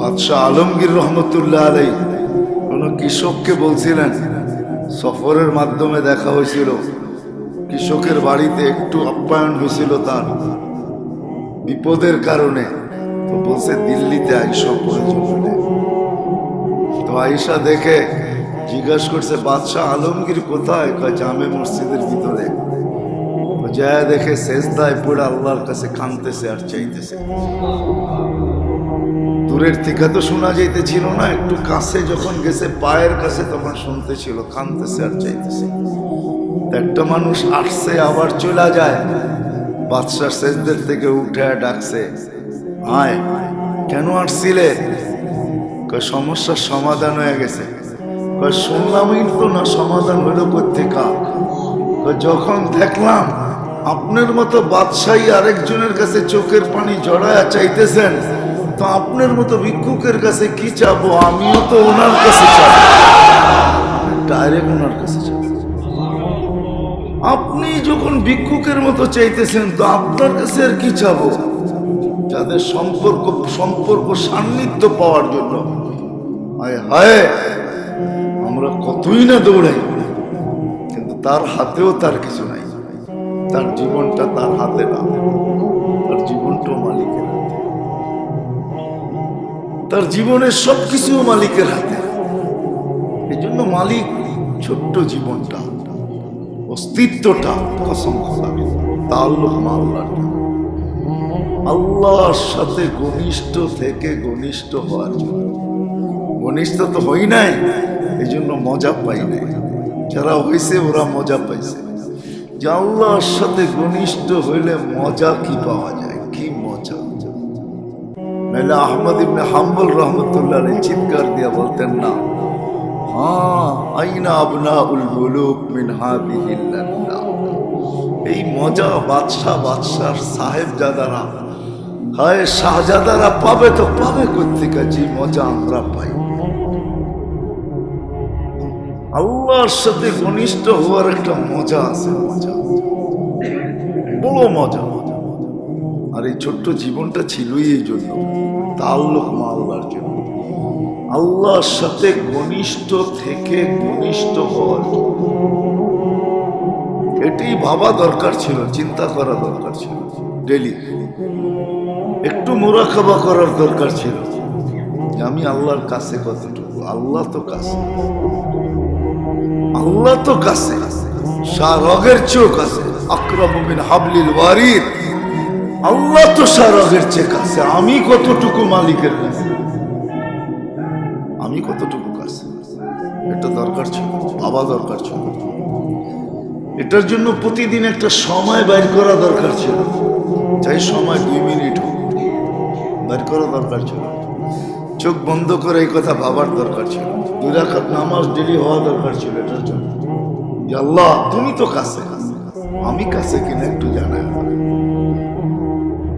বাদশাহ আলমগীর রহমতুল্লাহ আলাই কোন কৃষককে বলছিলেন, সফরের মাধ্যমে দেখা হয়েছিল। কৃষকের বাড়িতে একটু আপ্যায়ন হয়েছিল তার বিপদের কারণে। তো বলছে, দিল্লিতে আইসা প্রয়োজনে তো আইসা দেখে জিজ্ঞাসা করছে, বাদশাহ আলমগীর কোথায়? জামে মসজিদের ভিতরে। যা দেখে শেষদায় পড়ে আল্লাহর কাছে কানতেছে আর চাইতেছে। দূরের থেকে তো শোনা যাইতেছিল না, একটু কাছে যখন গেছে, পায়ের কাছে তখন শুনতেছিল কানতেছে আর চাইতেছে। একটা মানুষ আসছে, আবার চলে যায়। বাদশাহ শেষদের থেকে উঠে ডাকছে, আয়, কেন আসছিলে? সমস্যার সমাধান হয়ে গেছে। শুনলামই তো না, সমাধান হলো কোথেকা যখন দেখলাম আপনার মতো বাদশাহী আরেকজনের কাছে চোখের পানি জড়ায় চাইতেছেন তো আপনার মতো ভিক্ষুকের কাছে কি চাবো? আমিও তো ওনার কাছে ডাইরেক্ট ওনার কাছে আপনি যখন ভিক্ষুকের মতো চাইতেছেন, তো আপনার কাছে আর কি চাবো? যাদের সম্পর্ক সম্পর্ক সান্নিধ্য পাওয়ার জন্য। হায় হায়! আমরা কতই না দৌড়াই। কিন্তু তার হাতেও তার কিছু নাই। তার জীবনটা তার হাতে না। তার জীবনটাও মালিকের তার জীবনের সবকিছু মালিকের হাতে। এই জন্য মালিক ছোট্ট জীবনটা, অস্তিত্বটা আল্লাহর আল্লাহর সাথে ঘনিষ্ঠ থেকে ঘনিষ্ঠ হওয়ার জন্য। ঘনিষ্ঠ তো হই নাই এই জন্য মজা পাই নাই। যারা হয়েছে ওরা মজা পাইছে। যে আল্লাহর সাথে ঘনিষ্ঠ হইলে মজা কি পাওয়া যায়? মেলা আহমদ ইবনে হাম্বল রহমতুল্লাহ চিৎকার দিয়া বলতেন, না হ্যাঁ আইনা আবনা এই মজা বাদশাহ বাদশার সাহেব জাদারা হায় শাহজাদারা পাবে তো পাবে কোথেকে যে মজা আমরা পাই। আল্লাহর সাথে ঘনিষ্ঠ হওয়ার একটা মজা আছে, মজা। বড় মজা। আর এই ছোট্ট জীবনটা ছিলই এই জন্য। তাল্লুক আল্লাহর জন্য। আল্লাহর সাথে ঘনিষ্ঠ থেকে ঘনিষ্ঠ হওয়ার এটি ভাবা দরকার ছিল, চিন্তা করা দরকার ছিল ডেলি একটু মোরাকাবা করার দরকার ছিল। আমি আল্লাহর কাছে কতটুকু? আল্লাহ তো কাছে। আল্লাহ তো কাছে। শাহ রগের চোখ আছে আক্রমিন হাবলিল ওয়ারিদ। আল্লাহ তো শাহ চেয়ে কাছে। আমি কতটুকু মালিকের কাছে? আমি কতটুকু কাছে? এটা দরকার ছিল বাবা দরকার ছিল। এটার জন্য প্রতিদিন একটা সময় বাইর করা দরকার ছিল। যাই সময় দুই মিনিট হোক বাইর করা দরকার ছিল। চোখ বন্ধ করে এই কথা ভাবার দরকার ছিল। দুই রাখাত নামাজ ডেলি হওয়া দরকার ছিল এটার জন্য। যে আল্লাহ, তুমি তো কাছে কাছে আমি কাছে কিনা একটু জানাই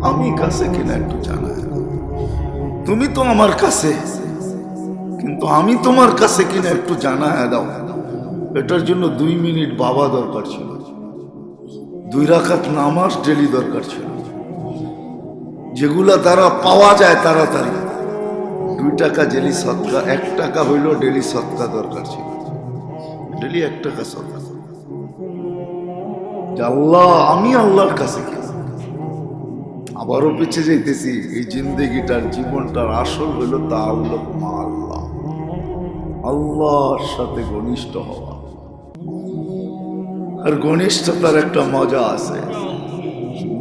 আমি কাছে কিনা একটু জানাই। তুমি তো আমার কাছে, কিন্তু আমি তোমার কাছে কিনা একটু জানা দাও। এটার জন্য দুই মিনিট বাবা দরকার ছিল। দুই রাখাত নামাজ ডেলি দরকার ছিল। যেগুলা তারা পাওয়া যায় তাড়াতাড়ি। দুই টাকা ডেলি সৎকা, এক টাকা হইল ডেলি সৎকা দরকার ছিল। ডেলি এক টাকা সৎকা। আল্লাহ, আমি আল্লাহর কাছে গেছি। আবারও পিছিয়ে যাইতেছি। এই জিন্দগিটার জীবনটার আসল হইল তা আল্লাহ আল্লাহ। আল্লাহর সাথে ঘনিষ্ঠ হওয়া। আর ঘনিষ্ঠতার একটা মজা আছে।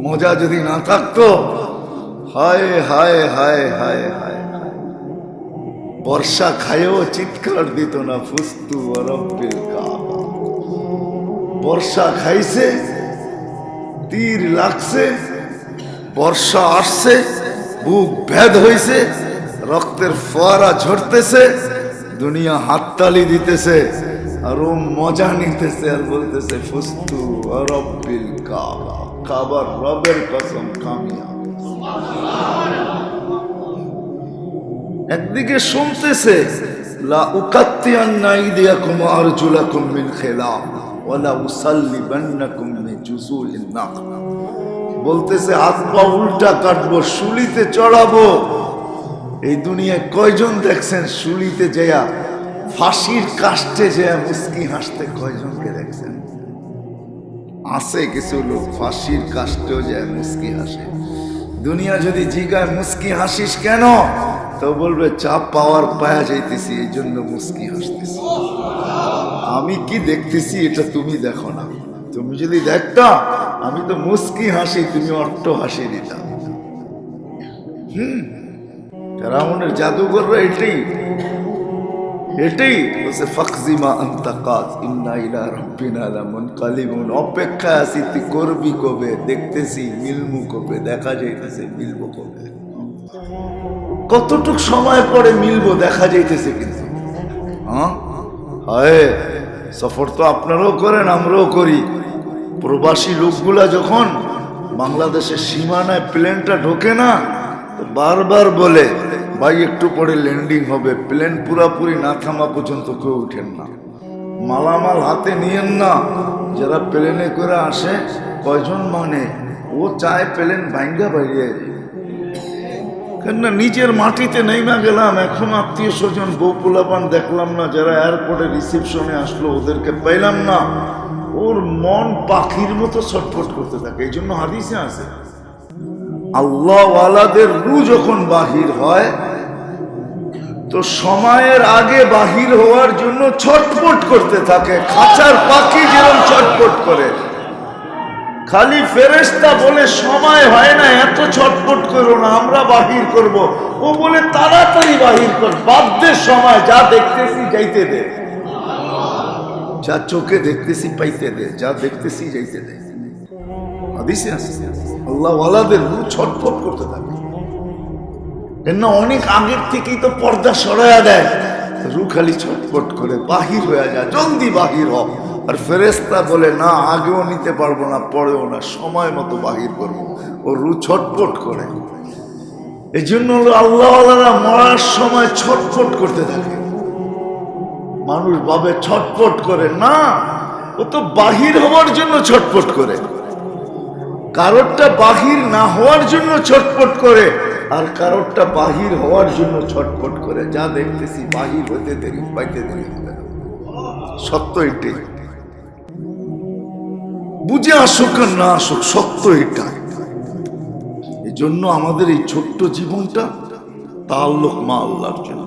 মজা যদি না থাকতো, হায় হায় হায় হায় হায় বর্ষা খায়ও চিৎকার দিত না ফুস্তু কাবা। বর্ষা খাইছে, তীর লাগছে বর্ষা আসছে, বুক ভেদ হইছে, রক্তের ফোয়ারা ঝরতেছে, দুনিয়া হাততালি দিতেছে, আর ও মজা নিতেছে আর বলতেছে, ফুস্তু রব্বিল কাবা কাবার রবের কসম কামিয়া একদিকে শুনতেছে, লা উকাত্তিয়ান্না ইদিয়াকুম আরজুলাকুম মিন খিলাফ ওয়ালা উসাল্লিবান্নাকুম মিন জুসুলিন নাখলা। বলতেছে, হাত পা উল্টা কাটবো, শুলিতে চড়াবো। এই দুনিয়ায় কয়জন দেখছেন শুলিতে যেয়া ফাঁসির কাষ্টে যেয়া মুস্কি হাসতে কয়জনকে দেখছেন? আছে কিছু লোক ফাঁসির কাষ্টেও যায় মুস্কি হাসে। দুনিয়া যদি জিগায় মুস্কি হাসিস কেন? তো বলবে, চাপ পাওয়ার পায়া যাইতেছি, এই জন্য মুস্কি হাসতেছি। আমি কি দেখতেছি এটা তুমি দেখো না। তুমি যদি দেখতা আমি তো মুস্কি হাসি, তুমি অট্ট হাসি দিতাম হুম। রামনের জাদুঘররা এটাই এটাই বলছে ফাকজিমা আন্তাকাজ ইন্না ইলা রাব্বিনা লামুনকালিবুন অপেক্ষা আছি, তুই করবি কবে? দেখতেছি, মিলমু কবে? দেখা যাইতেছে, মিলবো কবে? কতটুক সময় পরে মিলবো, দেখা যাইতেছে কিন্তু। হয়, সফর তো আপনারাও করেন, আমরাও করি। প্রবাসী লোকগুলা যখন বাংলাদেশের সীমানায় প্লেনটা ঢোকে না বারবার বলে, ভাই, একটু পরে ল্যান্ডিং হবে। প্লেন পুরাপুরি না থামা পর্যন্ত কেউ উঠেন না। মালামাল হাতে নিয়েন না। যারা প্লেনে করে আসে, কয়জন মানে ও চায় প্লেন ভাঙ্গা বাইরে। কেননা নিজের মাটিতে নেইমা গেলাম, এখন আত্মীয় স্বজন বউ পোলাপান দেখলাম না, যারা এয়ারপোর্টে রিসেপশনে আসলো, ওদেরকে পাইলাম না। ওর মন পাখির মতো ছটফট করতে থাকে, এই জন্য হাদিসে আছে আল্লাহওয়ালাদের রু যখন বাহির হয়, তো সময়ের আগে বাহির হওয়ার জন্য ছটফট করতে থাকে, খাঁচার পাখি যেরকম ছটফট করে। খালি ফেরেস্তা বলে সময় হয় না, এত ছটফট করো না, আমরা বাহির করব। ও বলে তাড়াতাড়ি বাহির কর, বাধ্যের সময়, যা দেখতেছি যাইতে দে। যা চোখে দেখতেছি পাইতে দে, যা দেখতেছি যাইতে দে। আছে। আল্লাহ ওয়ালাদের রূহ ছটফট করতে থাকে। কেন অনেক আগের থেকেই তো পর্দা সরাইয়া দেয়। রু খালি ছটফট করে, বাহির হয়ে যায়, জলদি বাহির হ। আর ফেরেস্তা বলে, না, আগেও নিতে পারব না, পরেও না, সময় মতো বাহির করব। ও রু ছটফট করে। এই জন্য আল্লাহওয়ালারা মরার সময় ছটফট করতে থাকে। মানুষ ভাবে ছটফট করে। না, ও তো বাহির হওয়ার জন্য ছটফট করে। কারোরটা বাহির না হওয়ার জন্য ছটফট করে, আর কারোরটা বাহির হওয়ার জন্য ছটফট করে। যা দেখতেছি, বাহির হতে দেরি, পাইতে দেরি সত্য এটাই। বুঝে আসুক আর না আসুক, সত্য এটা এই জন্য আমাদের এই ছোট্ট জীবনটা তাল্লুক মা আল্লাহর জন্য।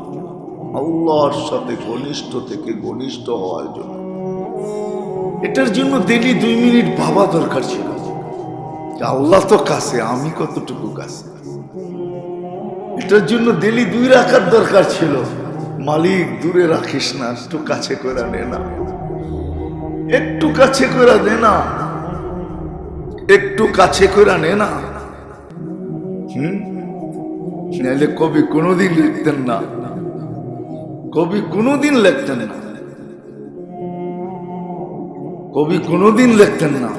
আল্লাহর সাথে ঘনিষ্ঠ থেকে ঘনিষ্ঠ হওয়ার জন্য। এটার জন্য ডেলি দুই মিনিট ভাবা দরকার ছিল। আল্লাহ তো কাছে, আমি কতটুকু কাছে? এটার জন্য ডেলি দুই রাখার দরকার ছিল। মালিক, দূরে রাখিস না, একটু কাছে করে নে না। একটু কাছে করে নে না। একটু কাছে করে নে না। হুম? নাহলে কবি কোনোদিন লিখতেন না। কবি কোনোদিন লেখতেন না। কবি কোনোদিন লেখতেন না।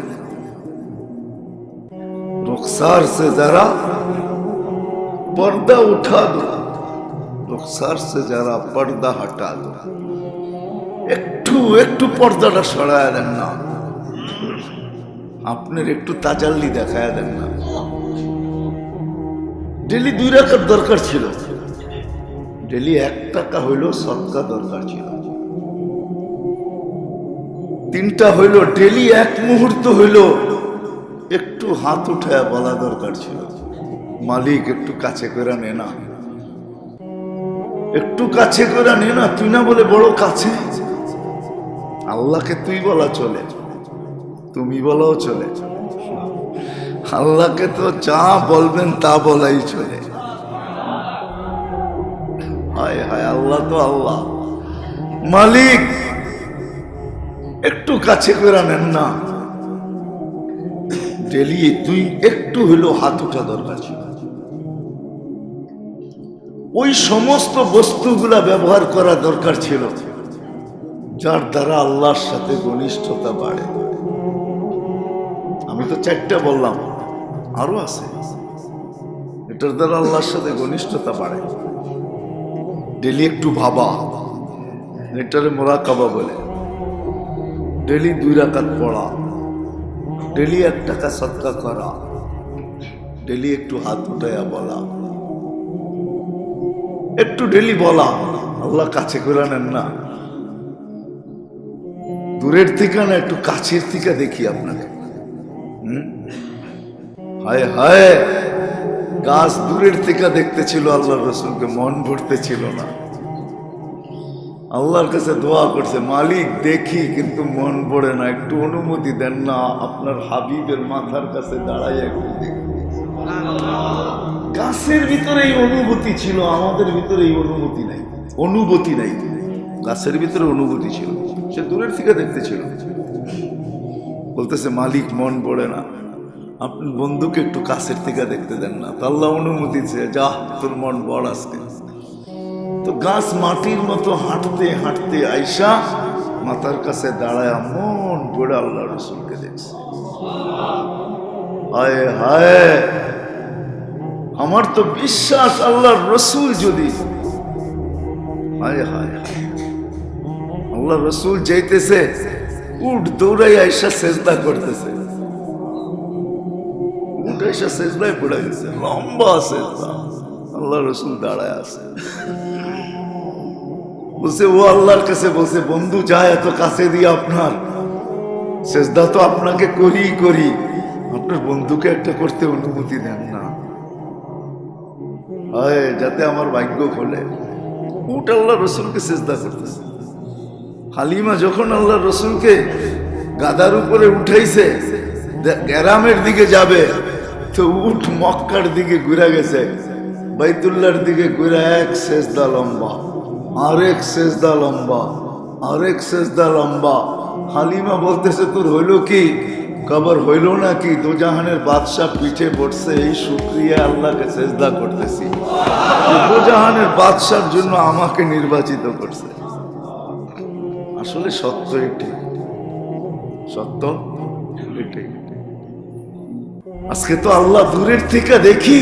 রকসার সে যারা পর্দা উঠা দো। সে যারা পর্দা হটা দো। একটু একটু পর্দাটা সরায় দেন না। আপনার একটু তাজাল্লি দেখায় দেন না। ডেলি দুই রাখার দরকার ছিল। ডেলি এক টাকা হইল সৎকা দরকার ছিল। তিনটা হইল ডেলি এক মুহূর্ত হইল একটু হাত উঠায় বলা দরকার ছিল। মালিক একটু কাছে করে নে না। একটু কাছে করে নে না, তুই না বলে বড় কাছে। আল্লাহকে তুই বলা চলে, তুমি বলাও চলে। আল্লাহকে তো যা বলবেন তা বলাই চলে। হায় হায়, আল্লাহ তো আল্লাহ। মালিক, একটু কাছে করে নেন না। ডেলি তুই একটু হইলেও হাত উঠা দরকার ওই সমস্ত বস্তুগুলা ব্যবহার করা দরকার ছিল, যার দ্বারা আল্লাহর সাথে ঘনিষ্ঠতা বাড়ে। আমি তো চারটা বললাম, আরও আছে। এটার দ্বারা আল্লাহর সাথে ঘনিষ্ঠতা বাড়ে। ডেলি একটু ভাবা। এটারে মোরাকাবা বলে। ডেলি দুই রাকাত পড়া। ডেলি এক টাকা সৎকা করা। ডেলি একটু হাত উঠাইয়া বলা। একটু ডেলি বলা। আল্লাহ কাছে করে নেন না। দূরের থেকে না, একটু কাছের থেকে দেখি আপনাকে হুম? হায় হায়! গাছ দূরের থেকে দেখতে ছিল আল্লাহ রসুলকে, মন ভরতে ছিল না। আল্লাহর কাছে দোয়া করছে, মালিক, দেখি, কিন্তু মন পড়ে না, একটু অনুমতি দেন না, আপনার হাবিবের মাথার কাছে দাঁড়াই একটু গাছের ভিতরে এই অনুভূতি ছিল, আমাদের ভিতরে এই অনুভূতি নাই। অনুভূতি নাই। গাছের ভিতরে অনুভূতি ছিল। সে দূরের থেকে দেখতে ছিল বলতেছে, মালিক, মন পড়ে না। আপনি বন্ধুকে একটু কাছের থেকে দেখতে দেন না। তো আল্লাহ অনুমতি চেয়ে যা, তোর মন বড় আজকে। তো গাছ মাটির মতো হাঁটতে হাঁটতে আইসা মাথার কাছে দাঁড়ায় মন পড়ে আল্লাহ রসুলকে দেখছে। হায় হায়! আমার তো বিশ্বাস আল্লাহর রসুল যদি। আল্লাহ রসুল যাইতেছে উঠ দৌড়াই আইসা সেজদা করতেছে। উঠ পড়ে গেছে, লম্বা সেজদা আল্লাহ রসুল দাঁড়ায় আছে। ও আল্লাহর কাছে বন্ধু যায় এত কাছে দিয়ে আপনার। তো আপনাকে করি করি। আপনার বন্ধুকে একটা করতে অনুমতি দেন না। হয় যাতে আমার ভাগ্য খোলে। উঠ আল্লাহ রসুলকে সেজদা করতেছে। হালিমা যখন আল্লাহ রসুলকে গাদার উপরে উঠাইছে গ্রামের দিকে যাবে তো উঠ মক্কার দিকে ঘুরে গেছে। বাইতুল্লার দিকে ঘুরে এক সেজদা লম্বা, আরেক সেজদা লম্বা, আরেক সেজদা লম্বা। হালিমা বলতেছে, তোর হইল কি? কবর হইল না কি দোজাহানের বাদশাহ পিঠে পড়ছে এই শুক্রিয়া আল্লাহকে সেজদা করতেছি। দোজাহানের বাদশার জন্য আমাকে নির্বাচিত করছে। আসলে সত্য এটি সত্য এটাই। আজকে তো আল্লাহ দূরের থেকে দেখি,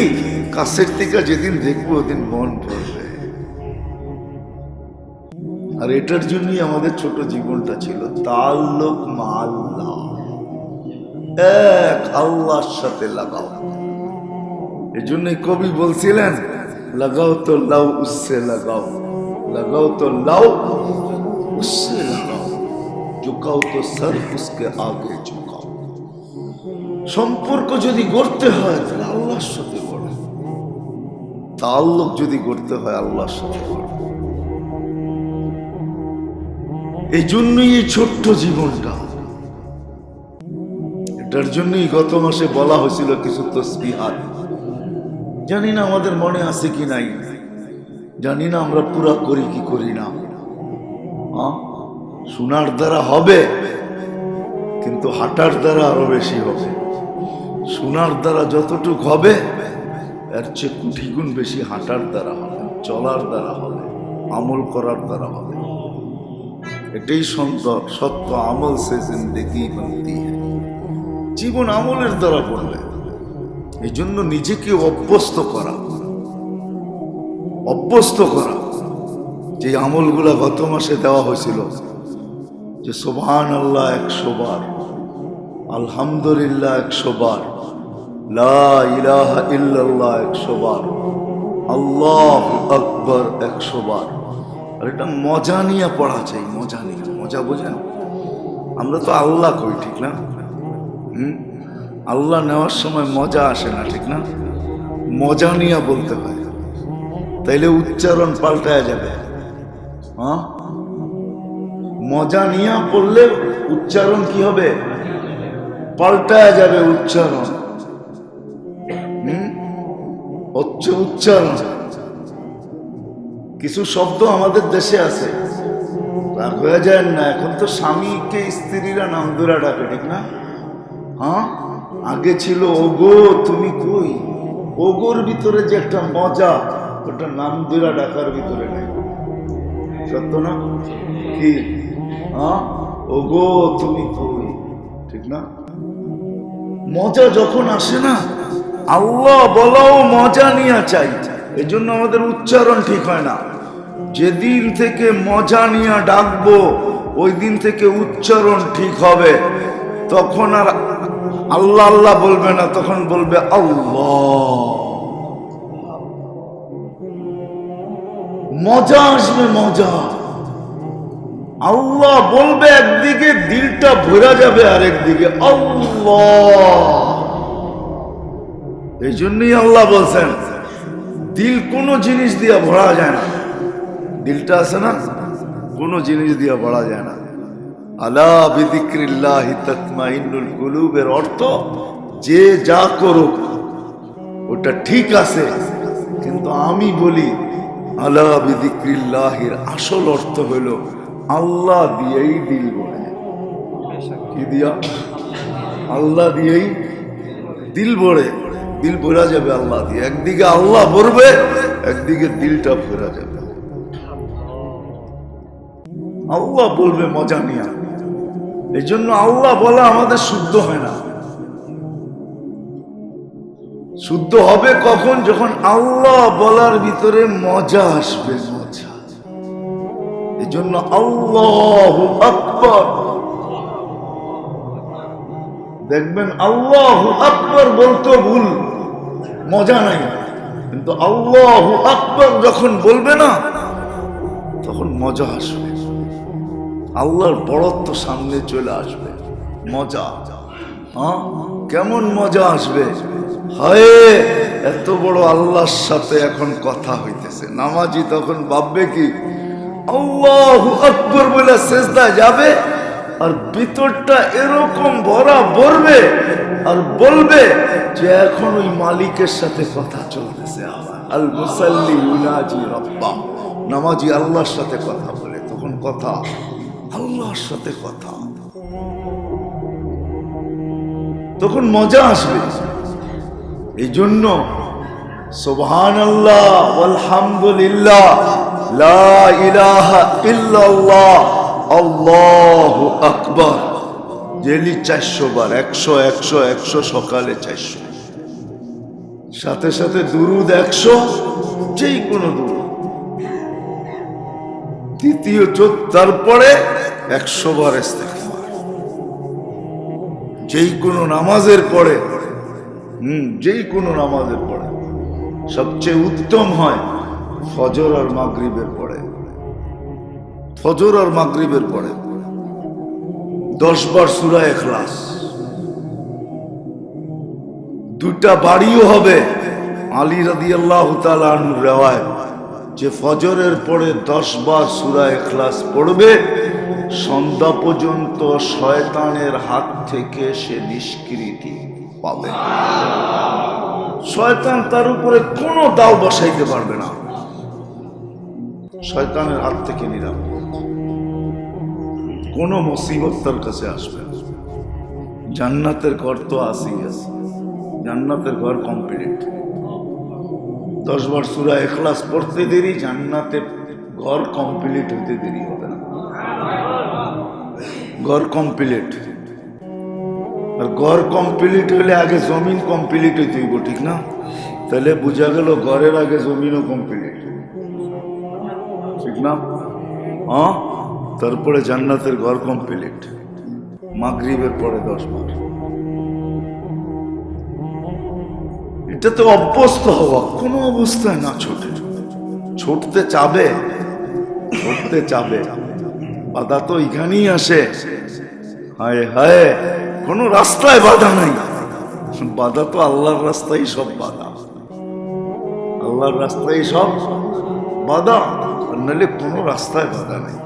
কাছের থেকে যেদিন দেখব ওদিন মন ভরবে। আর এটার জন্যই আমাদের ছোট জীবনটা ছিল তার লোক এক আল্লাহর সাথে লাগাও। এই জন্য কবি বলছিলেন, লাগাও তো লাউ উসে লাগাও লাগাও তো লাউ উসে লাগাও, ঝুকাও তো সর উসকে আগে ঝুকাও। সম্পর্ক যদি গড়তে হয়, তাহলে আল্লাহর সাথে গড়ে। তাল্লুক যদি গড়তে হয়, আল্লাহর সাথে এই জন্যই এই ছোট্ট জীবনটা। এটার জন্যই গত মাসে বলা হয়েছিল কিছু তসবিহাত। জানি না আমাদের মনে আছে কি নাই। জানি না আমরা পুরা করি কি করি না? শোনার দ্বারা হবে, কিন্তু হাঁটার দ্বারা আরও বেশি হবে। শোনার দ্বারা যতটুক হবে, এর চেয়ে কোটি গুণ বেশি হাঁটার দ্বারা হবে, চলার দ্বারা হবে, আমল করার দ্বারা হবে। এটাই সন্ত সত্য আমল সে জিন্দেগি হ্যায়। জীবন আমলের দ্বারা করবে। এই জন্য নিজেকে অভ্যস্ত করা। অভ্যস্ত করা। যে আমলগুলা গত মাসে দেওয়া হয়েছিল, যে সোভান আল্লাহ একশো বার আলহামদুলিল্লাহ একশো বার ইল্লাল্লাহ একশো বার, আল্লাহ আকবর একশো বার। আর এটা মজা নিয়ে পড়া চাই, মজা নিয়ে, মজা বোঝেন আমরা তো আল্লাহ কই, ঠিক না? হুম? আল্লাহ নেওয়ার সময় মজা আসে না, ঠিক না? মজা নিয়ে বলতে হয়। তাইলে উচ্চারণ পাল্টায় যাবে। হ্যাঁ মজা নিয়ে পড়লে উচ্চারণ কি হবে? পাল্টায় যাবে উচ্চারণ। হচ্ছে উচ্চারণ। কিছু শব্দ আমাদের দেশে আছে। রাগ হয়ে যায় না। এখন তো স্বামীকে স্ত্রীরা নাম ধরে ডাকে, ঠিক না? হ্যাঁ? আগে ছিল, ওগো, তুমি কই? ওগোর ভিতরে যে একটা মজা, ওটা নাম ধরে ডাকার ভিতরে নেই। সত্য না? কি? হ্যাঁ? ওগো, তুমি কই? ঠিক না? মজা যখন আসে না, আল্লাহ বলাও মজা নিয়ে চাই। এই জন্য আমাদের উচ্চারণ ঠিক হয় না। যেদিন থেকে মজা নিয়ে ডাকবো, ওই দিন থেকে উচ্চারণ ঠিক হবে। তখন আর আল্লাহ আল্লাহ বলবে না, তখন বলবে আল্লাহ। মজা আসবে, মজা। আল্লাহ বলবে একদিকে, দিলটা ভরা যাবে আরেকদিকে আল্লাহ। এই জন্যই আল্লাহ বলছেন, দিল কোনো জিনিস দিয়ে ভরা যায় না। দিলটা আছে না? কোনো জিনিস দিয়ে ভরা যায় না। আল্লাহ বিদিক্রিল্লাহি কুলুবের অর্থ, যে যা করুক, ওটা ঠিক আছে, কিন্তু আমি বলি, আলা বিদিক্রিল্লাহির আসল অর্থ হলো আল্লাহ দিয়েই দিল বলে। কি দিয়া? আল্লাহ দিয়েই দিল ভরে দিল ভরা যাবে আল্লাহ দিয়ে। একদিকে আল্লাহ ভরবে একদিকে দিলটা ভরা যাবে। আল্লাহ বলবে, মজা নিয়ে। এই জন্য আল্লাহ বলা আমাদের শুদ্ধ হয় না। শুদ্ধ হবে কখন? যখন আল্লাহ বলার ভিতরে মজা আসবে, মজা। এই জন্য আল্লাহ আকবর। দেখবেন আল্লাহ আকবর বলতো ভুল, মজা নাই। কিন্তু আল্লাহ আকবর যখন বলবে না, তখন মজা আসবে। আল্লাহর বড়ত্ব সামনে চলে আসবে। মজা। হ্যাঁ? কেমন মজা আসবে? হায়, এত বড় আল্লাহর সাথে এখন কথা হইতেছে। নামাজি তখন ভাববে কি আল্লাহ আকবর বলে শেষদা যাবে আর ভিতরটা এরকম ভরা ভরবে আর বলবে যে এখন ওই মালিকের সাথে কথা চলতেছে আবার আল মুসাল্লি ইউনাজি রব্বা। নামাজি আল্লাহর সাথে কথা বলে, তখন কথা আল্লাহর সাথে কথা। তখন মজা আসবে। এই জন্য সুবহান আল্লাহ আলহামদুলিল্লাহ লা ইলাহা ডেলি চারশো বার, একশো একশো একশো, সকালে চারশো। সাথে সাথে দুরুদ একশো, যেই কোনো দ্বিতীয় চোদ্দ তারপরে একশো বার যেই কোনো নামাজের পরে, হুম, যেই কোনো নামাজের পরে সবচেয়ে উত্তম হয় ফজর আর মাগরিবের পরে। ফজর আর মাগরিবের পরে। দশ বার সুরা এখলাস দুটা বাড়িও হবে। আলী রাদি আল্লাহ রেওয়ায় যে ফজরের পরে দশ বার সুরা এখলাস পড়বে, সন্ধ্যা পর্যন্ত শয়তানের হাত থেকে সে নিষ্কৃতি পাবে। শয়তান তার উপরে কোনো দাও বসাইতে পারবে না। শয়তানের হাত থেকে নিরাপদ। কোনো মুসিবত তার কাছে আসবে জান্নাতের ঘর তো আসেই আছে। জান্নাতের ঘর কমপ্লিট দশ বার সুরা এখলাস পড়তে দেরি জান্নাতের ঘর কমপ্লিট হতে দেরি হবে না। ঘর কমপ্লিট আর ঘর কমপ্লিট হলে আগে জমিন কমপ্লিট হইতে হইব, ঠিক না? তাহলে বোঝা গেল ঘরের আগে জমিনও কমপ্লিট না? হ্যাঁ? তারপরে জান্নাতের ঘর কমপ্লিট মাগরিবের পরে দশ বার। এটা তো অভ্যস্ত হওয়া, কোনো অবস্থায় না ছোটে। ছুটতে চাবে ছুটতে চাবে। বাধা তো এখানেই আসে। হায় হায়, কোনো রাস্তায় বাধা নাই। বাধা তো আল্লাহর রাস্তায় সব বাধা। আল্লাহর রাস্তায় সব বাধা। নাহলে কোনো রাস্তায় বাধা নাই।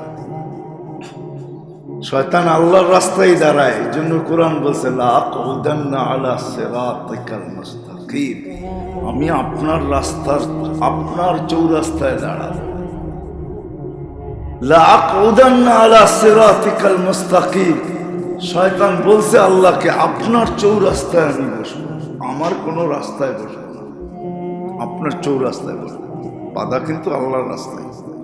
শয়তান আল্লাহর রাস্তায় দাঁড়ায় জন্য কোরআন বলছে আমি আপনার রাস্তার, আপনার চৌরাস্তায় দাঁড়াবো। বলছে আল্লাহকে, আপনার চৌরাস্তায় আমি বসবো, আমার কোনো রাস্তায় বসবো না। আপনার চৌরাস্তায় বসবো। বাধা কিন্তু আল্লাহর রাস্তায়।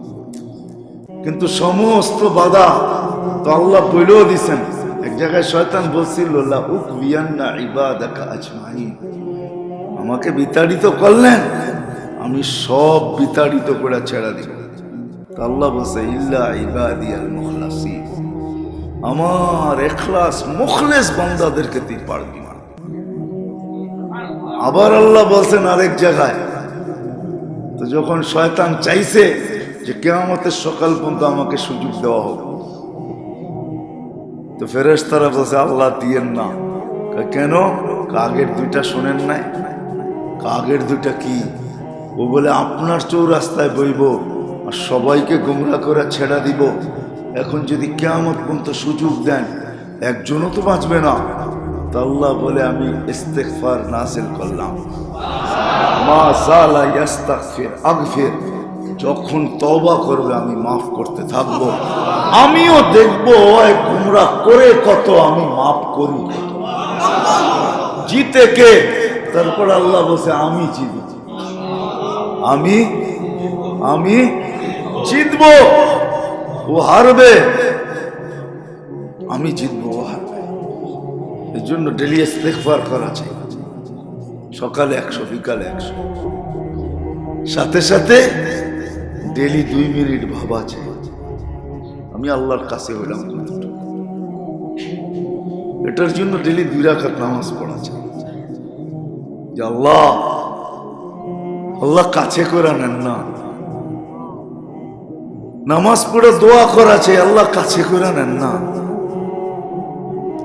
কিন্তু সমস্ত বাধা তো আল্লাহ বলেও দিছেন। এক জায়গায় শয়তান বলছিল আমাকে বিতাড়িত করলেন, আমি সব বিতাড়িত করে ছেড়া দিব আল্লাহ বলছে আমার আবার আল্লাহ বলছেন আরেক জায়গায়, তো যখন শয়তান চাইছে যে কেয়ামতের সকাল পর্যন্ত আমাকে সুযোগ দেওয়া হবে তো ফেরেস তারা বলছে, আল্লাহ দিয়েন না। কেন? কাগের দুইটা শোনেন নাই। কাগের দুইটা কি? ও বলে, আপনার চৌরাস্তায় বইব আর সবাইকে গোমরা করে ছেড়া দিব। এখন যদি কেয়ামত পর্যন্ত সুযোগ দেন, একজনও তো বাঁচবে না। তা আল্লাহ বলে, আমি ইস্তেকফার নাসিল করলাম। মা জালা ইয়াস্তাগফির, আগফির। যখন তবা করবে, আমি মাফ করতে থাকব। আমিও দেখব এক গুমরা করে কত আমি মাফ করি। জিতে কে? তারপর আল্লাহ বসে আমি জিতি আমি আমি জিতব। ও হারবে। আমি জিতবো, ও হারবে। এর জন্য ডেলি ইস্তেগফার করা চাই। সকালে একশো, বিকালে একশো। সাথে সাথে ডেলি দুই মিনিট ভাবা চাই। আমি আল্লাহর কাছে হইলাম এটার জন্য ডেলি দুই রাখাত নামাজ পড়া চাই। যে আল্লাহ আল্লাহ কাছে করে নেন না। নামাজ পড়ে দোয়া করা চাই, আল্লাহ কাছে করে নেন না।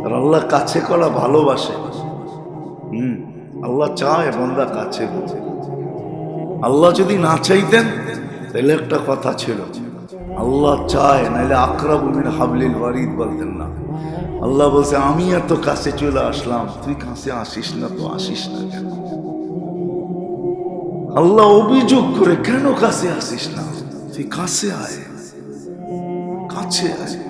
আর আল্লাহ কাছে করা ভালোবাসে। হুম, আল্লাহ চায় বন্দা কাছে। আল্লাহ যদি না চাইতেন তাহলে একটা কথা ছিল, আল্লাহ চায়, নাহলে আকরাবুমিন হাবলিল ওয়ারিদ বলতেন না। আল্লাহ বলছে, আমি এত কাছে চলে আসলাম, তুই কাছে আসিস না তো আসিস না কেন? আল্লাহ অভিযোগ করে, কেন কাছে আসিস না? তুই কাছে আয়। কাছে আয়।